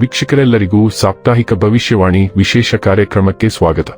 ವೀಕ್ಷಕರೆಲ್ಲರಿಗೂ ಸಾಪ್ತಾಹಿಕ ಭವಿಷ್ಯವಾಣಿ ವಿಶೇಷ ಕಾರ್ಯಕ್ರಮಕ್ಕೆ ಸ್ವಾಗತ.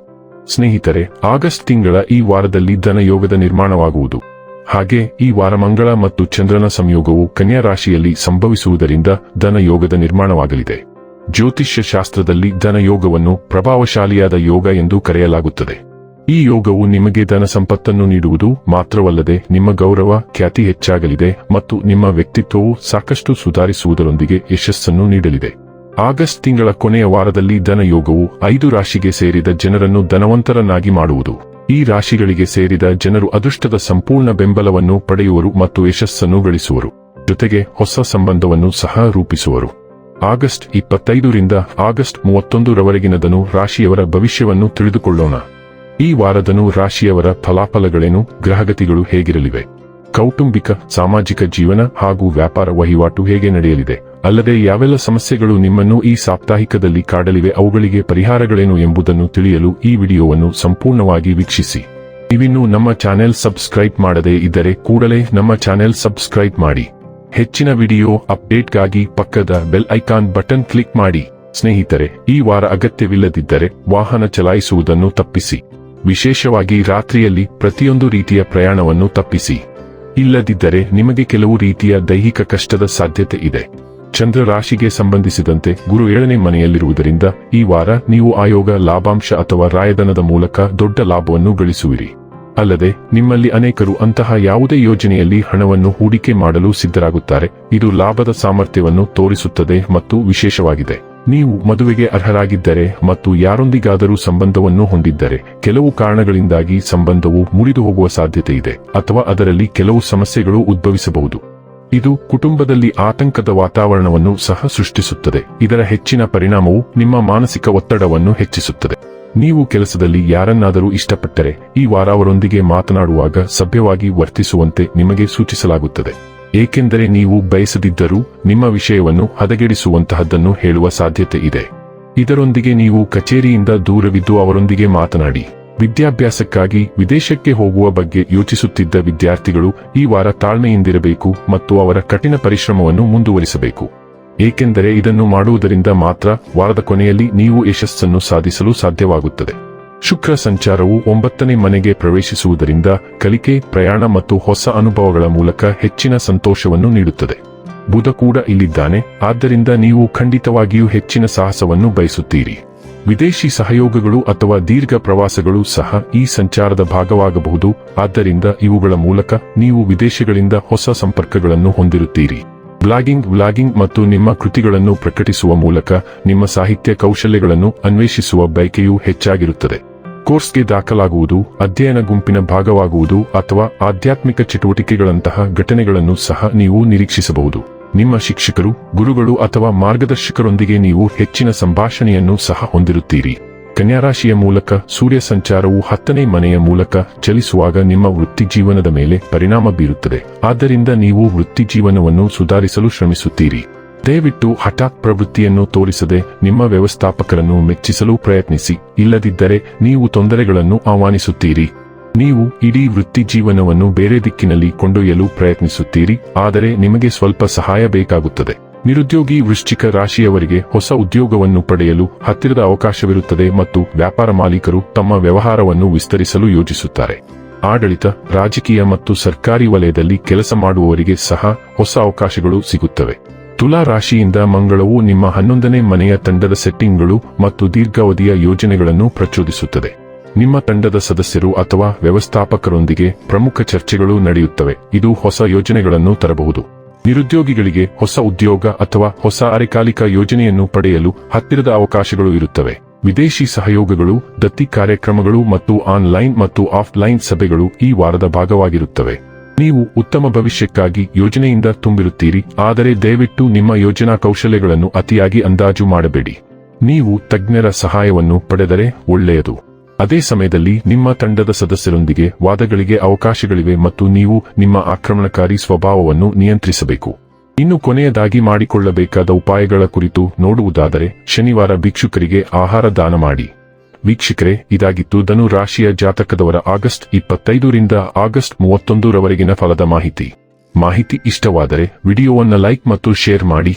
ಸ್ನೇಹಿತರೆ, ಆಗಸ್ಟ್ ತಿಂಗಳ ಈ ವಾರದಲ್ಲಿ ಧನಯೋಗದ ನಿರ್ಮಾಣವಾಗುವುದು. ಹಾಗೆ ಈ ವಾರ ಮಂಗಳ ಮತ್ತು ಚಂದ್ರನ ಸಂಯೋಗವು ಕನ್ಯಾ ರಾಶಿಯಲ್ಲಿ ಸಂಭವಿಸುವುದರಿಂದ ಧನಯೋಗದ ನಿರ್ಮಾಣವಾಗಲಿದೆ. ಜ್ಯೋತಿಷ್ಯ ಶಾಸ್ತ್ರದಲ್ಲಿ ಧನಯೋಗವನ್ನು ಪ್ರಭಾವಶಾಲಿಯಾದ ಯೋಗ ಎಂದು ಕರೆಯಲಾಗುತ್ತದೆ. ಈ ಯೋಗವು ನಿಮಗೆ ಧನ ಸಂಪತ್ತನ್ನು ನೀಡುವುದು ಮಾತ್ರವಲ್ಲದೆ ನಿಮ್ಮ ಗೌರವ, ಖ್ಯಾತಿ ಹೆಚ್ಚಾಗಲಿದೆ ಮತ್ತು ನಿಮ್ಮ ವ್ಯಕ್ತಿತ್ವವು ಸಾಕಷ್ಟು ಸುಧಾರಿಸುವುದರೊಂದಿಗೆ ಯಶಸ್ಸನ್ನು ನೀಡಲಿದೆ. ಆಗಸ್ಟ್ ತಿಂಗಳ ಕೊನೆಯ ವಾರದಲ್ಲಿ ಧನಯೋಗವು ಐದು ರಾಶಿಗೆ ಸೇರಿದ ಜನರನ್ನು ಧನವಂತರನ್ನಾಗಿ ಮಾಡುವುದು. ಈ ರಾಶಿಗಳಿಗೆ ಸೇರಿದ ಜನರು ಅದೃಷ್ಟದ ಸಂಪೂರ್ಣ ಬೆಂಬಲವನ್ನು ಪಡೆಯುವರು ಮತ್ತು ಯಶಸ್ಸನ್ನು ಗಳಿಸುವರು. ಜೊತೆಗೆ ಹೊಸ ಸಂಬಂಧವನ್ನು ಸಹ ರೂಪಿಸುವರು. ಆಗಸ್ಟ್ ಇಪ್ಪತ್ತೈದರಿಂದ ಆಗಸ್ಟ್ ಮೂವತ್ತೊಂದರವರೆಗಿನದನು ರಾಶಿಯವರ ಭವಿಷ್ಯವನ್ನು ತಿಳಿದುಕೊಳ್ಳೋಣ. ಈ ವಾರದನು ರಾಶಿಯವರ ಫಲಾಫಲಗಳೇನು, ಗ್ರಹಗತಿಗಳು ಹೇಗಿರಲಿವೆ? ಕೌಟುಂಬಿಕ, ಸಾಮಾಜಿಕ ಜೀವನ ಹಾಗೂ ವ್ಯಾಪಾರ ವಹಿವಾಟು ಹೇಗೆ ನಡೆಯಲಿದೆ? ಅಲ್ಲದೆ ಯಾವೆಲ್ಲ ಸಮಸ್ಯೆಗಳು ನಿಮ್ಮನ್ನು ಈ ಸಾಪ್ತಾಹಿಕದಲ್ಲಿ ಕಾಡಲಿವೆ, ಅವುಗಳಿಗೆ ಪರಿಹಾರಗಳೇನು ಎಂಬುದನ್ನು ತಿಳಿಯಲು ಈ ವಿಡಿಯೋವನ್ನು ಸಂಪೂರ್ಣವಾಗಿ ವೀಕ್ಷಿಸಿ. ನೀವಿನ್ನೂ ನಮ್ಮ ಚಾನೆಲ್ ಸಬ್ಸ್ಕ್ರೈಬ್ ಮಾಡದೇ ಇದ್ದರೆ ಕೂಡಲೇ ನಮ್ಮ ಚಾನೆಲ್ ಸಬ್ಸ್ಕ್ರೈಬ್ ಮಾಡಿ. ಹೆಚ್ಚಿನ ವಿಡಿಯೋ ಅಪ್ಡೇಟ್ಗಾಗಿ ಪಕ್ಕದ ಬೆಲ್ ಐಕಾನ್ ಬಟನ್ ಕ್ಲಿಕ್ ಮಾಡಿ. ಸ್ನೇಹಿತರೆ, ಈ ವಾರ ಅಗತ್ಯವಿಲ್ಲದಿದ್ದರೆ ವಾಹನ ಚಲಾಯಿಸುವುದನ್ನು ತಪ್ಪಿಸಿ. ವಿಶೇಷವಾಗಿ ರಾತ್ರಿಯಲ್ಲಿ ಪ್ರತಿಯೊಂದು ರೀತಿಯ ಪ್ರಯಾಣವನ್ನು ತಪ್ಪಿಸಿ. ಇಲ್ಲದಿದ್ದರೆ ನಿಮಗೆ ಕೆಲವು ರೀತಿಯ ದೈಹಿಕ ಕಷ್ಟದ ಸಾಧ್ಯತೆ ಇದೆ. ಚಂದ್ರ ರಾಶಿಗೆ ಸಂಬಂಧಿಸಿದಂತೆ ಗುರು ಏಳನೇ ಮನೆಯಲ್ಲಿರುವುದರಿಂದ ಈ ವಾರ ನೀವು ಆಯೋಗ ಲಾಭಾಂಶ ಅಥವಾ ರಾಯಧನದ ಮೂಲಕ ದೊಡ್ಡ ಲಾಭವನ್ನು ಗಳಿಸುವಿರಿ. ಅಲ್ಲದೆ, ನಿಮ್ಮಲ್ಲಿ ಅನೇಕರು ಅಂತಹ ಯಾವುದೇ ಯೋಜನೆಯಲ್ಲಿ ಹಣವನ್ನು ಹೂಡಿಕೆ ಮಾಡಲು ಸಿದ್ಧರಾಗುತ್ತಾರೆ. ಇದು ಲಾಭದ ಸಾಮರ್ಥ್ಯವನ್ನು ತೋರಿಸುತ್ತದೆ ಮತ್ತು ವಿಶೇಷವಾಗಿದೆ. ನೀವು ಮದುವೆಗೆ ಅರ್ಹರಾಗಿದ್ದರೆ ಮತ್ತು ಯಾರೊಂದಿಗಾದರೂ ಸಂಬಂಧವನ್ನು ಹೊಂದಿದ್ದರೆ, ಕೆಲವು ಕಾರಣಗಳಿಂದಾಗಿ ಸಂಬಂಧವು ಮುರಿದು ಹೋಗುವ ಸಾಧ್ಯತೆ ಇದೆ ಅಥವಾ ಅದರಲ್ಲಿ ಕೆಲವು ಸಮಸ್ಯೆಗಳು ಉದ್ಭವಿಸಬಹುದು. ಇದು ಕುಟುಂಬದಲ್ಲಿ ಆತಂಕದ ವಾತಾವರಣವನ್ನು ಸಹ ಸೃಷ್ಟಿಸುತ್ತದೆ. ಇದರ ಹೆಚ್ಚಿನ ಪರಿಣಾಮವು ನಿಮ್ಮ ಮಾನಸಿಕ ಒತ್ತಡವನ್ನು ಹೆಚ್ಚಿಸುತ್ತದೆ. ನೀವು ಕೆಲಸದಲ್ಲಿ ಯಾರನ್ನಾದರೂ ಇಷ್ಟಪಟ್ಟರೆ ಈ ವಾರ ಅವರೊಂದಿಗೆ ಮಾತನಾಡುವಾಗ ಸಭ್ಯವಾಗಿ ವರ್ತಿಸುವಂತೆ ನಿಮಗೆ ಸೂಚಿಸಲಾಗುತ್ತದೆ. ಏಕೆಂದರೆ ನೀವು ಬಯಸದಿದ್ದರೂ ನಿಮ್ಮ ವಿಷಯವನ್ನು ಹದಗೆಡಿಸುವಂತಹದ್ದನ್ನು ಹೇಳುವ ಸಾಧ್ಯತೆ ಇದೆ. ಇದರೊಂದಿಗೆ ನೀವು ಕಚೇರಿಯಿಂದ ದೂರವಿದ್ದು ಅವರೊಂದಿಗೆ ಮಾತನಾಡಿ. ವಿದ್ಯಾಭ್ಯಾಸಕ್ಕಾಗಿ ವಿದೇಶಕ್ಕೆ ಹೋಗುವ ಬಗ್ಗೆ ಯೋಚಿಸುತ್ತಿದ್ದ ವಿದ್ಯಾರ್ಥಿಗಳು ಈ ವಾರ ತಾಳ್ಮೆಯಿಂದಿರಬೇಕು ಮತ್ತು ಅವರ ಕಠಿಣ ಪರಿಶ್ರಮವನ್ನು ಮುಂದುವರಿಸಬೇಕು. ಏಕೆಂದರೆ ಇದನ್ನು ಮಾಡುವುದರಿಂದ ಮಾತ್ರ ವಾರದ ಕೊನೆಯಲ್ಲಿ ನೀವು ಯಶಸ್ಸನ್ನು ಸಾಧಿಸಲು ಸಾಧ್ಯವಾಗುತ್ತದೆ. ಶುಕ್ರ ಸಂಚಾರವು ಒಂಬತ್ತನೇ ಮನೆಗೆ ಪ್ರವೇಶಿಸುವುದರಿಂದ ಕಲಿಕೆ, ಪ್ರಯಾಣ ಮತ್ತು ಹೊಸ ಅನುಭವಗಳ ಮೂಲಕ ಹೆಚ್ಚಿನ ಸಂತೋಷವನ್ನು ನೀಡುತ್ತದೆ. ಬುಧ ಕೂಡ ಇಲ್ಲಿದ್ದಾನೆ, ಆದ್ದರಿಂದ ನೀವು ಖಂಡಿತವಾಗಿಯೂ ಹೆಚ್ಚಿನ ಸಾಹಸವನ್ನು ಬಯಸುತ್ತೀರಿ. ವಿದೇಶಿ ಸಹಯೋಗಗಳು ಅಥವಾ ದೀರ್ಘ ಪ್ರವಾಸಗಳು ಸಹ ಈ ಸಂಚಾರದ ಭಾಗವಾಗಬಹುದು, ಆದ್ದರಿಂದ ಇವುಗಳ ಮೂಲಕ ನೀವು ವಿದೇಶಗಳಿಂದ ಹೊಸ ಸಂಪರ್ಕಗಳನ್ನು ಹೊಂದಿರುತ್ತೀರಿ. ಬ್ಲಾಗಿಂಗ್, ವ್ಲಾಗಿಂಗ್ ಮತ್ತು ನಿಮ್ಮ ಕೃತಿಗಳನ್ನು ಪ್ರಕಟಿಸುವ ಮೂಲಕ ನಿಮ್ಮ ಸಾಹಿತ್ಯ ಕೌಶಲ್ಯಗಳನ್ನು ಅನ್ವೇಷಿಸುವ ಬಯಕೆಯೂ ಹೆಚ್ಚಾಗಿರುತ್ತದೆ. ಕೋರ್ಸ್ಗೆ ದಾಖಲಾಗುವುದು, ಅಧ್ಯಯನ ಗುಂಪಿನ ಭಾಗವಾಗುವುದು ಅಥವಾ ಆಧ್ಯಾತ್ಮಿಕ ಚಟುವಟಿಕೆಗಳಂತಹ ಘಟನೆಗಳನ್ನು ಸಹ ನೀವು ನಿರೀಕ್ಷಿಸಬಹುದು. ನಿಮ್ಮ ಶಿಕ್ಷಕರು, ಗುರುಗಳು ಅಥವಾ ಮಾರ್ಗದರ್ಶಕರೊಂದಿಗೆ ನೀವು ಹೆಚ್ಚಿನ ಸಂಭಾಷಣೆಯನ್ನು ಸಹ ಹೊಂದಿರುತ್ತೀರಿ. ಕನ್ಯಾರಾಶಿಯ ಮೂಲಕ ಸೂರ್ಯ ಸಂಚಾರವು ಹತ್ತನೇ ಮನೆಯ ಮೂಲಕ ಚಲಿಸುವಾಗ ನಿಮ್ಮ ವೃತ್ತಿ ಜೀವನದ ಮೇಲೆ ಪರಿಣಾಮ ಬೀರುತ್ತದೆ. ಆದ್ದರಿಂದ ನೀವು ವೃತ್ತಿ ಜೀವನವನ್ನು ಸುಧಾರಿಸಲು ಶ್ರಮಿಸುತ್ತೀರಿ. ದಯವಿಟ್ಟು ಹಠಾತ್ ಪ್ರವೃತ್ತಿಯನ್ನು ತೋರಿಸದೆ ನಿಮ್ಮ ವ್ಯವಸ್ಥಾಪಕರನ್ನು ಮೆಚ್ಚಿಸಲು ಪ್ರಯತ್ನಿಸಿ. ಇಲ್ಲದಿದ್ದರೆ ನೀವು ತೊಂದರೆಗಳನ್ನು ಆಹ್ವಾನಿಸುತ್ತೀರಿ. ನೀವು ಇಡೀ ವೃತ್ತಿ ಜೀವನವನ್ನು ಬೇರೆ ದಿಕ್ಕಿನಲ್ಲಿ ಕೊಂಡೊಯ್ಯಲು ಪ್ರಯತ್ನಿಸುತ್ತೀರಿ, ಆದರೆ ನಿಮಗೆ ಸ್ವಲ್ಪ ಸಹಾಯ ಬೇಕಾಗುತ್ತದೆ. ನಿರುದ್ಯೋಗಿ ವೃಶ್ಚಿಕ ರಾಶಿಯವರಿಗೆ ಹೊಸ ಉದ್ಯೋಗವನ್ನು ಪಡೆಯಲು ಹತ್ತಿರದ ಅವಕಾಶವಿರುತ್ತದೆ ಮತ್ತು ವ್ಯಾಪಾರ ಮಾಲೀಕರು ತಮ್ಮ ವ್ಯವಹಾರವನ್ನು ವಿಸ್ತರಿಸಲು ಯೋಜಿಸುತ್ತಾರೆ. ಆಡಳಿತ, ರಾಜಕೀಯ ಮತ್ತು ಸರ್ಕಾರಿ ವಲಯದಲ್ಲಿ ಕೆಲಸ ಮಾಡುವವರಿಗೆ ಸಹ ಹೊಸ ಅವಕಾಶಗಳು ಸಿಗುತ್ತವೆ. ತುಲಾ ರಾಶಿಯಿಂದ ಮಂಗಳವು ನಿಮ್ಮ ಹನ್ನೊಂದನೇ ಮನೆಯ ತಂಡದ ಸೆಟ್ಟಿಂಗ್ಗಳು ಮತ್ತು ದೀರ್ಘಾವಧಿಯ ಯೋಜನೆಗಳನ್ನು ಪ್ರಚೋದಿಸುತ್ತದೆ. ನಿಮ್ಮ ತಂಡದ ಸದಸ್ಯರು ಅಥವಾ ವ್ಯವಸ್ಥಾಪಕರೊಂದಿಗೆ ಪ್ರಮುಖ ಚರ್ಚೆಗಳು ನಡೆಯುತ್ತವೆ. ಇದು ಹೊಸ ಯೋಜನೆಗಳನ್ನು ತರಬಹುದು. ನಿರುದ್ಯೋಗಿಗಳಿಗೆ ಹೊಸ ಉದ್ಯೋಗ ಅಥವಾ ಹೊಸ ಅರೆಕಾಲಿಕ ಯೋಜನೆಯನ್ನು ಪಡೆಯಲು ಹತ್ತಿರದ ಅವಕಾಶಗಳು ಇರುತ್ತವೆ. ವಿದೇಶಿ ಸಹಯೋಗಗಳು, ದತ್ತಿ ಕಾರ್ಯಕ್ರಮಗಳು ಮತ್ತು ಆನ್ಲೈನ್ ಮತ್ತು ಆಫ್ಲೈನ್ ಸಭೆಗಳು ಈ ವಾರದ ಭಾಗವಾಗಿರುತ್ತವೆ. ನೀವು ಉತ್ತಮ ಭವಿಷ್ಯಕ್ಕಾಗಿ ಯೋಜನೆಯಿಂದ ತುಂಬಿರುತ್ತೀರಿ. ಆದರೆ ದಯವಿಟ್ಟು ನಿಮ್ಮ ಯೋಜನಾ ಕೌಶಲ್ಯಗಳನ್ನು ಅತಿಯಾಗಿ ಅಂದಾಜು ಮಾಡಬೇಡಿ. ನೀವು ತಜ್ಞರ ಸಹಾಯವನ್ನು ಪಡೆದರೆ ಒಳ್ಳೆಯದು. ಅದೇ ಸಮಯದಲ್ಲಿ ನಿಮ್ಮ ತಂಡದ ಸದಸ್ಯರೊಂದಿಗೆ ವಾದಗಳಿಗೆ ಅವಕಾಶಗಳಿವೆ ಮತ್ತು ನೀವು ನಿಮ್ಮ ಆಕ್ರಮಣಕಾರಿ ಸ್ವಭಾವವನ್ನು ನಿಯಂತ್ರಿಸಬೇಕು. ಇನ್ನು ಕೊನೆಯದಾಗಿ ಮಾಡಿಕೊಳ್ಳಬೇಕಾದ ಉಪಾಯಗಳ ಕುರಿತು ನೋಡುವುದಾದರೆ, ಶನಿವಾರ ಭಿಕ್ಷುಕರಿಗೆ ಆಹಾರ ದಾನ ಮಾಡಿ. ವೀಕ್ಷಕರೇ, ಇದಾಗಿತ್ತು ಧನು ರಾಶಿಯ ಜಾತಕದವರ ಆಗಸ್ಟ್ ಇಪ್ಪತ್ತೈದರಿಂದ ಆಗಸ್ಟ್ ಮೂವತ್ತೊಂದರವರೆಗಿನ ಫಲದ ಮಾಹಿತಿ. ಮಾಹಿತಿ ಇಷ್ಟವಾದರೆ ವಿಡಿಯೋವನ್ನು ಲೈಕ್ ಮತ್ತು ಶೇರ್ ಮಾಡಿ.